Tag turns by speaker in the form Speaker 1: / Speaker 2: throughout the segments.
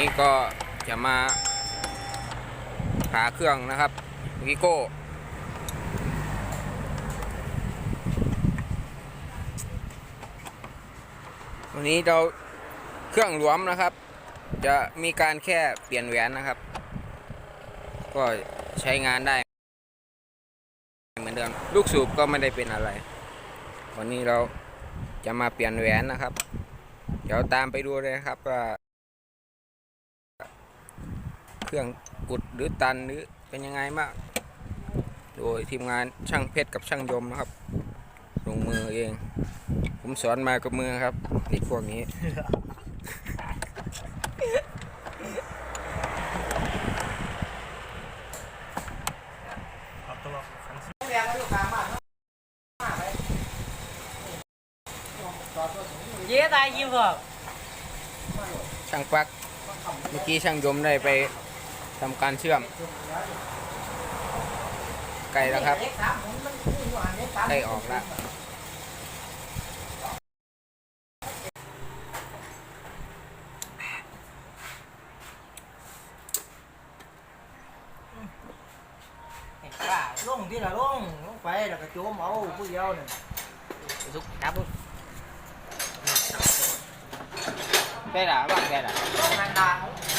Speaker 1: นี้ก็จะมาหาเครื่องนะครับวิโก้วันนี้เราเครื่องหลวมนะครับ จะมีการแค่เปลี่ยนแหวนนะครับ ก็ใช้งานได้ เหมือนเดิมลูกสูบก็ไม่ได้เป็นอะไร วันนี้เราจะมาเปลี่ยนแหวนนะครับ เดี๋ยวตามไปดูเลยครับว่า เครื่องกุดหรือตันหรือเป็นยังไงบ้างโดยทีมงานช่างเพชรกับช่างยมนะครับ ลงมือเอง ผมสอนมากับมือครับเด็กพวกนี้
Speaker 2: เย้ตายยิ้มเหรอ
Speaker 1: ช่างปัก เมื่อกี้ช่างยมได้ไป ทำการเชื่อม ไกลแล้วครับได้ออกแล้ว
Speaker 2: ลงที่ละลงลงไปแล้วก็โจมเอาผู้เดียวเนี่ย
Speaker 1: สุกครับได้หรอบ้างได้หรอ
Speaker 2: ลงนานด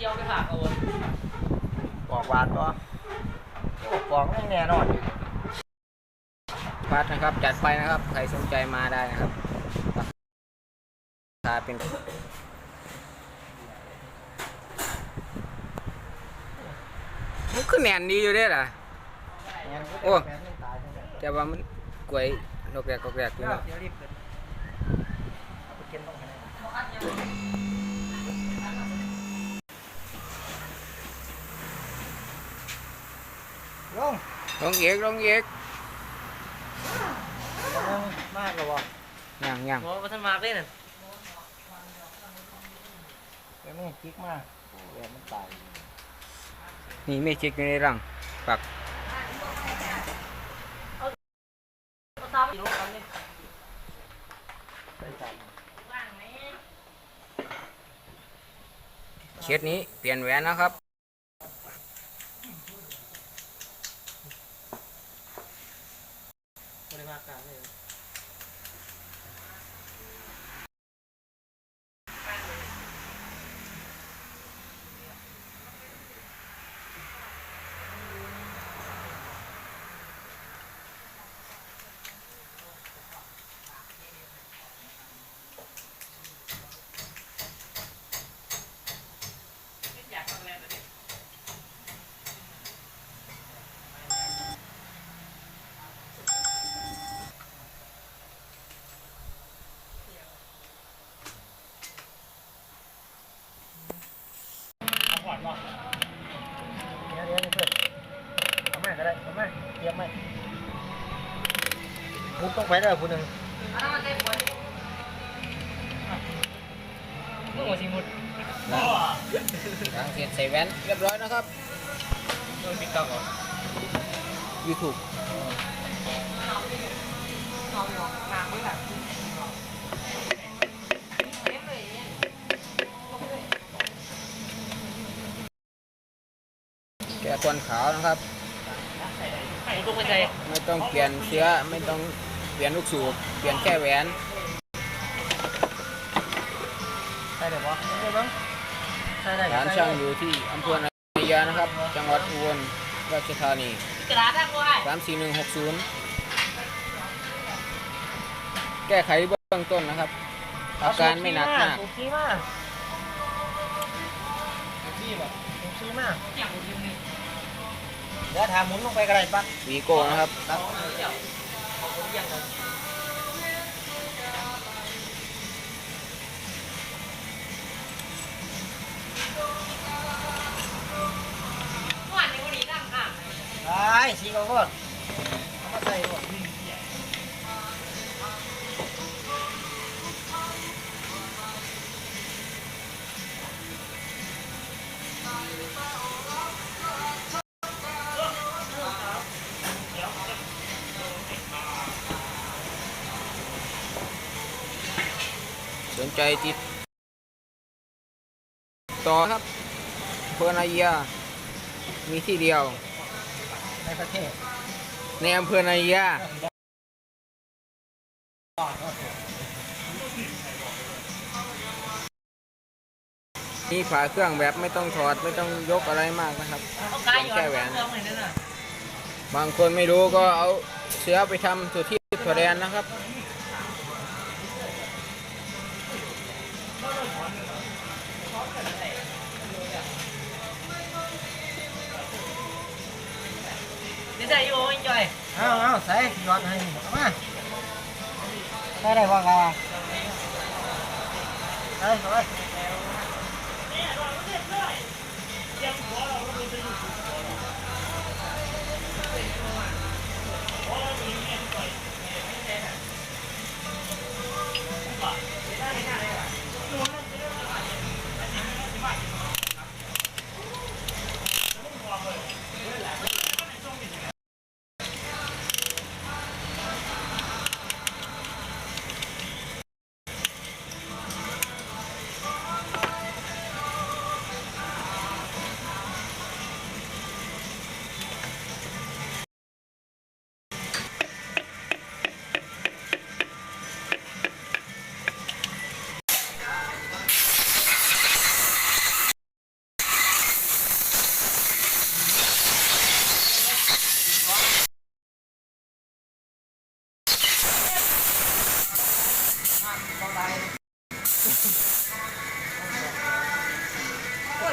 Speaker 3: จียวไปฝากเอาไว้
Speaker 2: ปอกหวานก็ปอกไม่แน่นอน
Speaker 1: พัดนะครับ จัดไปนะครับ ใครสนใจมาได้นะครับราคาเป็นมันคือแหนนดีอยู่เด้ล่ะโอ้แต่ว่ามันกล้วยนกแรกกกแรกอยู่
Speaker 2: เดี๋ยว
Speaker 1: เนาะ
Speaker 2: เดี๋ยวรีบขึ้นเอาไปเก็บตรงไหน ลง
Speaker 1: ลงเอกลงเอก
Speaker 2: ลงมากกว่า
Speaker 1: ย่างย่าง
Speaker 3: บอกว่าท่านมาเล่นน่ะ
Speaker 2: เดี๋ยวไม่จิกมากเดี๋ยวมันตาย
Speaker 1: นี่ไม่เช็คอยู่ในรังปัก
Speaker 3: ก็ซ้ำอยู่กันเลย
Speaker 2: ไปตาย
Speaker 1: เคสนี้เปลี่ยนแหวนนะครับ
Speaker 3: บริมาการเลย
Speaker 2: เดี๋ยวเดี๋ยวเพื่อนเอามาก็ได้เอามาเตรีย มุกต้องไปแล้วผู้หนึ่ง
Speaker 3: เมื่อวันที่มุด
Speaker 1: หลังเสร็จใส่แว่นเรียบร้อยนะครับ
Speaker 3: โดนปิดตาก่อน
Speaker 1: YouTube แก้ควันขาวนะครับ
Speaker 3: ไปใจ
Speaker 1: ไม่ต้องเปลี่ยนเชื้อไม่ต้องเปลี่ยนลูกสูบเปลี่ยนแค่แหวน
Speaker 2: ใช่เดี๋ยววะไม่ได้บ้างใช่ได้
Speaker 1: ร้านช่างอยู่ที่อำเภอนายานะครับ จังหวัดอุบลราชธานี
Speaker 3: กระดาษทั้งว่า
Speaker 1: 34160แก้ไขเบื้องต้นนะครับ อาการไม่หนักมาก
Speaker 2: ถูกชี้มากถูขี้มาก
Speaker 3: อย่างยิ้มนี่
Speaker 2: เดี๋ยวถามหมุนลงไปกระไรปะ
Speaker 1: วีโก้นะครับ
Speaker 2: ครับ
Speaker 3: อย่างนั้นวันนี้วันนี้ตั้งอะ
Speaker 2: ได้ชี้เขาก็เอามาใส่หมด
Speaker 1: ใจติด ต่อครับอำเภอนาเยียมีที่เดียว
Speaker 2: ในประเทศ
Speaker 1: ในอำเภอนาเยียมีฝาเครื่องแบบไม่ต้องถอดไม่ต้องยกอะไรมากนะครับแค่แหวน บางคนไม่รู้ก็เอาเสือไปทำสุดที่ถั่วแดนนะครับ
Speaker 3: จอย
Speaker 2: เอาเอาใส่หยอดให้เอามาใส่ได้ว่างาได้สว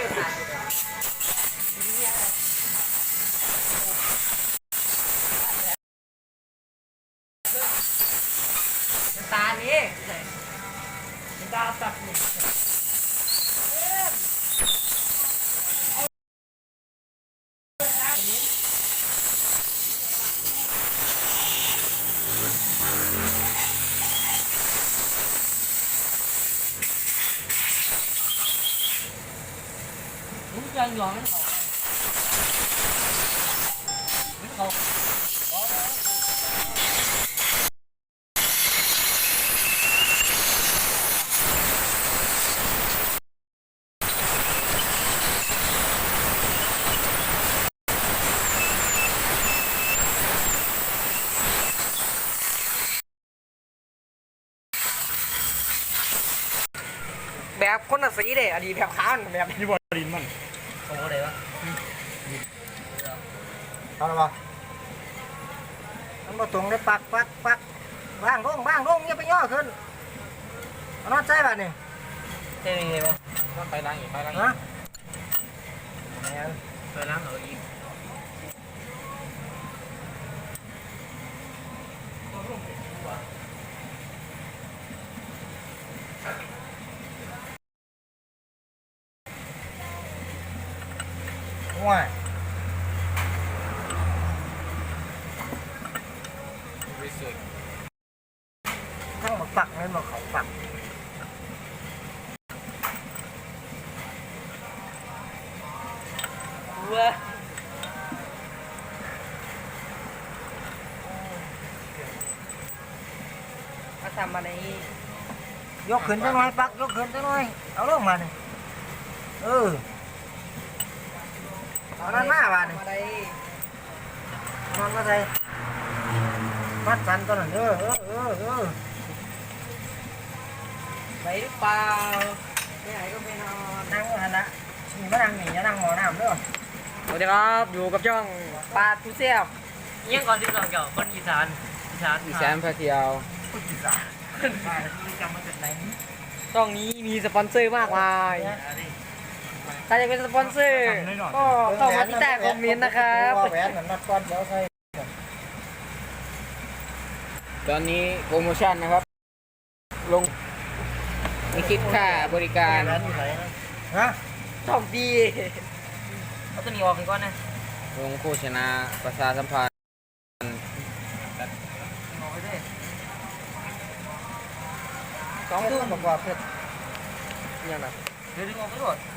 Speaker 2: ย
Speaker 3: ตานี้ตาตัดนี่ Đúng chân rồi nó không
Speaker 4: แบบคนละสีเด้อันนี้แบบขานแบบนี้บอดินมัน
Speaker 3: Ủa đây á
Speaker 2: เอาละบ่มันมาตรงได้ปักปักปักว่างลงว่างลงอย่าไปย่อขึ้นเอานอนใจบ้านนี่
Speaker 3: Thế mình gì không?
Speaker 1: ไปล้างอีกไปล้าง
Speaker 2: ฮะ
Speaker 3: Tôi lắng ở gì
Speaker 2: ง่า ย
Speaker 1: วิสุทธิ์
Speaker 2: ทั้งมาปักเลยมาเขาปัก
Speaker 3: Ua
Speaker 4: มาทำอะไร
Speaker 2: ยกขึ้นจังหน่อยปักยกขึ้นจังหน่อยเอาลงมานี่เออ เอานั่นมาบ้านนี่
Speaker 4: อะไร
Speaker 2: นอนมาใส่มัดสันตัวนั้นเออเออเออเออ
Speaker 4: ไปหรือเปล่าไม่ไหนก็ไม่นอน
Speaker 2: นั่งอยู่หันละนี่มานั่งนี่อย่านั่งหมอน้ำเด้อ
Speaker 4: สวัสดีครับอยู่กับช่องปลาทูเซียบ
Speaker 3: Nhưng còn tiếp tục kiểu con gì sàn Gì sàn
Speaker 1: อีแสนพระเทียว
Speaker 2: จำมาจากไหน
Speaker 4: ช่องนี้มีสปอนเซอร์มากมาย ถ้าจะเป็นสปอนเซอร์ก็เข้ามาที่ใต้คอมเมนต์นะครับ
Speaker 2: แหวนเหมือนนัดก้อนเดี๋ยวใส่
Speaker 1: ตอนนี้โปรโมชั่นนะครับ ลงไม่คิดค่าบริการ
Speaker 2: แหวนอยู่ไหนนะฮะ
Speaker 4: ช่องดี
Speaker 3: Có tên ngọt thì con này
Speaker 1: ลงโฆษณาประชาสัมพันธ์
Speaker 3: Ngọt cái gì
Speaker 2: สองทุ่มประกอบเสร็จ
Speaker 4: เนี่ยนะ
Speaker 3: Đưa đi ngọt cái rồi
Speaker 2: ไปเรื่องเลย
Speaker 4: เลี้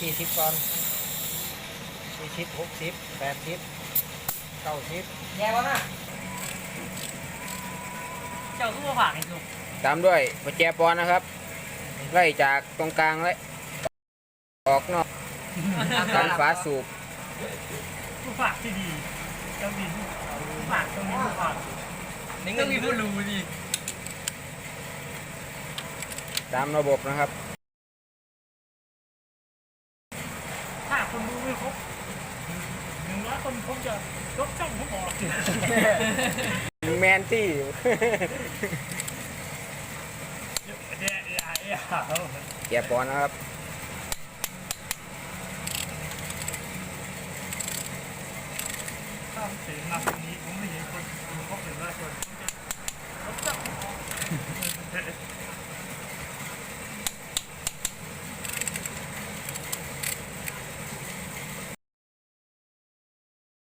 Speaker 2: สี่สิบก่อนสี่สิบหกสิบแปดสิบเก้าสิบ
Speaker 3: แยกวะน่ะเจ้าก็มาฝากให้ลูก
Speaker 1: ตามด้วยประแจปอนนะครับ ไล่จากตรงกลางเลยออกนอกกันฝาสูบ
Speaker 5: ผู้ฝากที่ดีเจ้าบินฝากตรงนี้ผู้ฝาก
Speaker 3: นี่ก็มีผู้รู้ดิ
Speaker 1: ตามระบบนะครับ
Speaker 5: ถ้าคนรู้ไม่ครบหนึ่งร้อยคนผม จะยกช่องผมออก
Speaker 1: แมนที่
Speaker 5: เกียวเดี๋ยวเดี๋ยว
Speaker 1: แจปอนนะครับ
Speaker 5: ถ้าเสียงนะ